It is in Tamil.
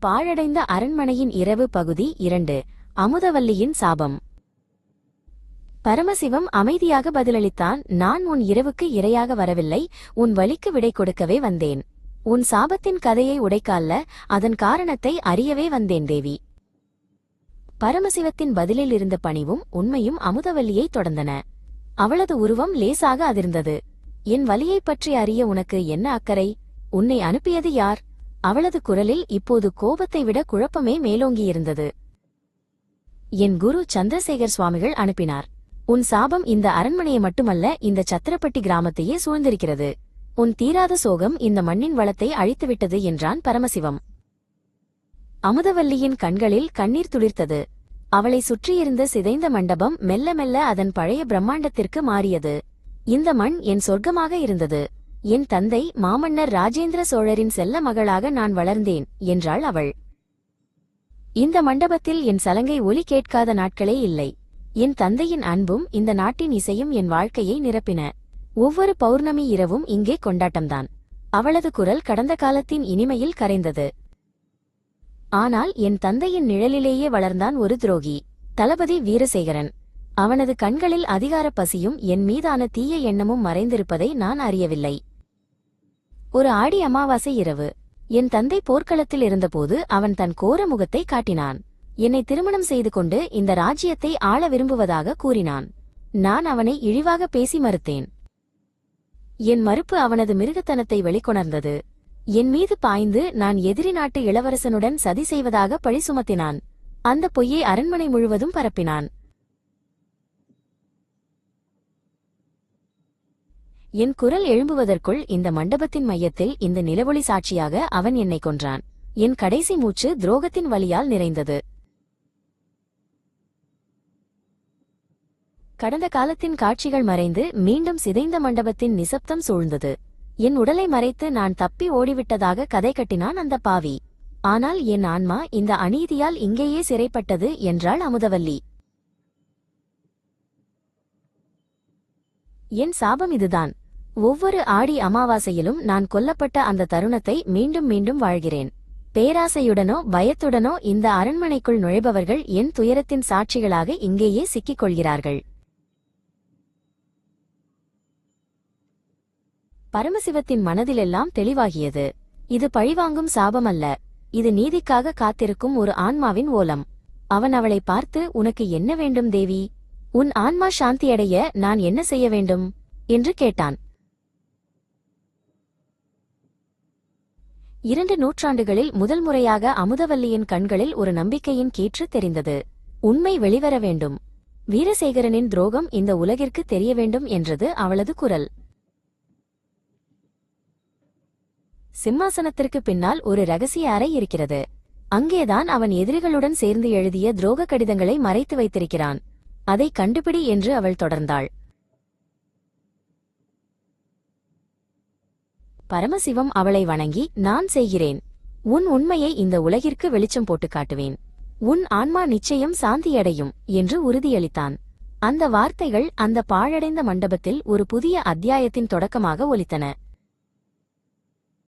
பாழடைந்த அரண்மனையின் இரவு பகுதி இரண்டு. அமுதவல்லியின் சாபம். பரமசிவம் அமைதியாக பதிலளித்தான் நான் உன் இரவுக்கு இரையாக வரவில்லை உன் வலிக்கு விடை கொடுக்கவே வந்தேன். உன் சாபத்தின் கதையை உடைக்கால்ல அதன் காரணத்தை அறியவே வந்தேன் தேவி. பரமசிவத்தின் பதிலில் இருந்த பணிவும் உண்மையும் அமுதவல்லியை தொடர்ந்தன. அவளது உருவம் லேசாக அதிர்ந்தது. என் வலியைப் பற்றி அறிய உனக்கு என்ன அக்கறை? உன்னை அனுப்பியது யார்? அவளது குரலில் இப்போது கோபத்தை விட குழப்பமே மேலோங்கியிருந்தது. என் குரு சந்திரசேகர் சுவாமிகள் அனுப்பினார். உன் சாபம் இந்த அரண்மனையை மட்டுமல்ல இந்த சத்திரப்பட்டி கிராமத்தையே சூழ்ந்திருக்கிறது. உன் தீராத சோகம் இந்த மண்ணின் வளத்தை அழித்துவிட்டது என்றான் பரமசிவம். அமுதவல்லியின் கண்களில் கண்ணீர் துளிர்த்தது. அவளை சுற்றியிருந்த சிதைந்த மண்டபம் மெல்ல மெல்ல அதன் பழைய பிரம்மாண்டத்திற்கு மாறியது. இந்த மண் என் சொர்க்கமாக இருந்தது. என் தந்தை மாமன்னர் ராஜேந்திர சோழரின் செல்ல மகளாக நான் வளர்ந்தேன் என்றாள் அவள். இந்த மண்டபத்தில் என் சலங்கை ஒலி கேட்காத நாட்களே இல்லை. என் தந்தையின் அன்பும் இந்த நாட்டின் இசையும் என் வாழ்க்கையை நிரப்பின. ஒவ்வொரு பௌர்ணமி இரவும் இங்கே கொண்டாட்டம்தான். அவளது குரல் கடந்த காலத்தின் இனிமையில் கரைந்தது. ஆனால் என் தந்தையின் நிழலிலேயே வளர்ந்தான் ஒரு துரோகி தளபதி வீரசேகரன். அவனது கண்களில் அதிகாரப் பசியும் என் மீதான தீய எண்ணமும் மறைந்திருப்பதை நான் அறியவில்லை. ஒரு ஆடி அமாவாசை இரவு. என் தந்தை போர்க்களத்தில் இருந்தபோது அவன் தன் கோர முகத்தை காட்டினான். என்னை திருமணம் செய்து கொண்டு இந்த ராஜ்யத்தை ஆள விரும்புவதாக கூறினான். நான் அவனை இழிவாக பேசி மறுத்தேன். என் மறுப்பு அவனது மிருகத்தனத்தை வெளிக்கொணர்ந்தது. என் மீது பாய்ந்து நான் எதிரி நாட்டு இளவரசனுடன் சதி செய்வதாக பழி சுமத்தினான். அந்த பொய்யை அரண்மனை முழுவதும் பரப்பினான். என் குரல் எழும்புவதற்குள் இந்த மண்டபத்தின் மையத்தில் இந்த நிலவொளி சாட்சியாக அவன் என்னை கொன்றான். என் கடைசி மூச்சு துரோகத்தின் வழியால் நிறைந்தது. கடந்த காலத்தின் காட்சிகள் மறைந்து மீண்டும் சிதைந்த மண்டபத்தின் நிசப்தம் சூழ்ந்தது. என் உடலை மறைத்து நான் தப்பி ஓடிவிட்டதாக கதை கட்டினான் அந்த பாவி. ஆனால் என் ஆன்மா இந்த அநீதியால் இங்கேயே சிறைப்பட்டது என்றாள் அமுதவல்லி. என் சாபம் இதுதான். ஒவ்வொரு ஆடி அமாவாசையிலும் நான் கொல்லப்பட்ட அந்த தருணத்தை மீண்டும் மீண்டும் வாழ்கிறேன். பேராசையுடனோ பயத்துடனோ இந்த அரண்மனைக்குள் நுழைபவர்கள் என் துயரத்தின் சாட்சிகளாக இங்கேயே சிக்கிக் கொள்கிறார்கள். பரமசிவத்தின் மனதிலெல்லாம் தெளிவாகியது. இது பழிவாங்கும் சாபமல்ல. இது நீதிக்காக காத்திருக்கும் ஒரு ஆன்மாவின் ஓலம். அவன் அவளை பார்த்து உனக்கு என்ன வேண்டும் தேவி? உன் ஆன்மா சாந்தியடைய நான் என்ன செய்ய வேண்டும்? என்று கேட்டான். இரண்டு நூற்றாண்டுகளில் முதல் முறையாக அமுதவல்லியின் கண்களில் ஒரு நம்பிக்கையின் கீற்று தெரிந்தது. உண்மை வெளிவர வேண்டும். வீரசேகரனின் துரோகம் இந்த உலகிற்கு தெரிய வேண்டும் என்றது அவளது குரல். சிம்மாசனத்திற்கு பின்னால் ஒரு ரகசிய அறை இருக்கிறது. அங்கேதான் அவன் எதிரிகளுடன் சேர்ந்து எழுதிய துரோக கடிதங்களை மறைத்து வைத்திருக்கிறான். அதை கண்டுபிடி என்று அவள் தொடர்ந்தாள். பரமசிவம் அவளை வணங்கி நான் செய்கிறேன். உன் உண்மையை இந்த உலகிற்கு வெளிச்சம் போட்டு காட்டுவேன். உன் ஆன்மா நிச்சயம் சாந்தியடையும் என்று உறுதியளித்தான். அந்த வார்த்தைகள் அந்த பாழடைந்த மண்டபத்தில் ஒரு புதிய அத்தியாயத்தின் தொடக்கமாக ஒலித்தன.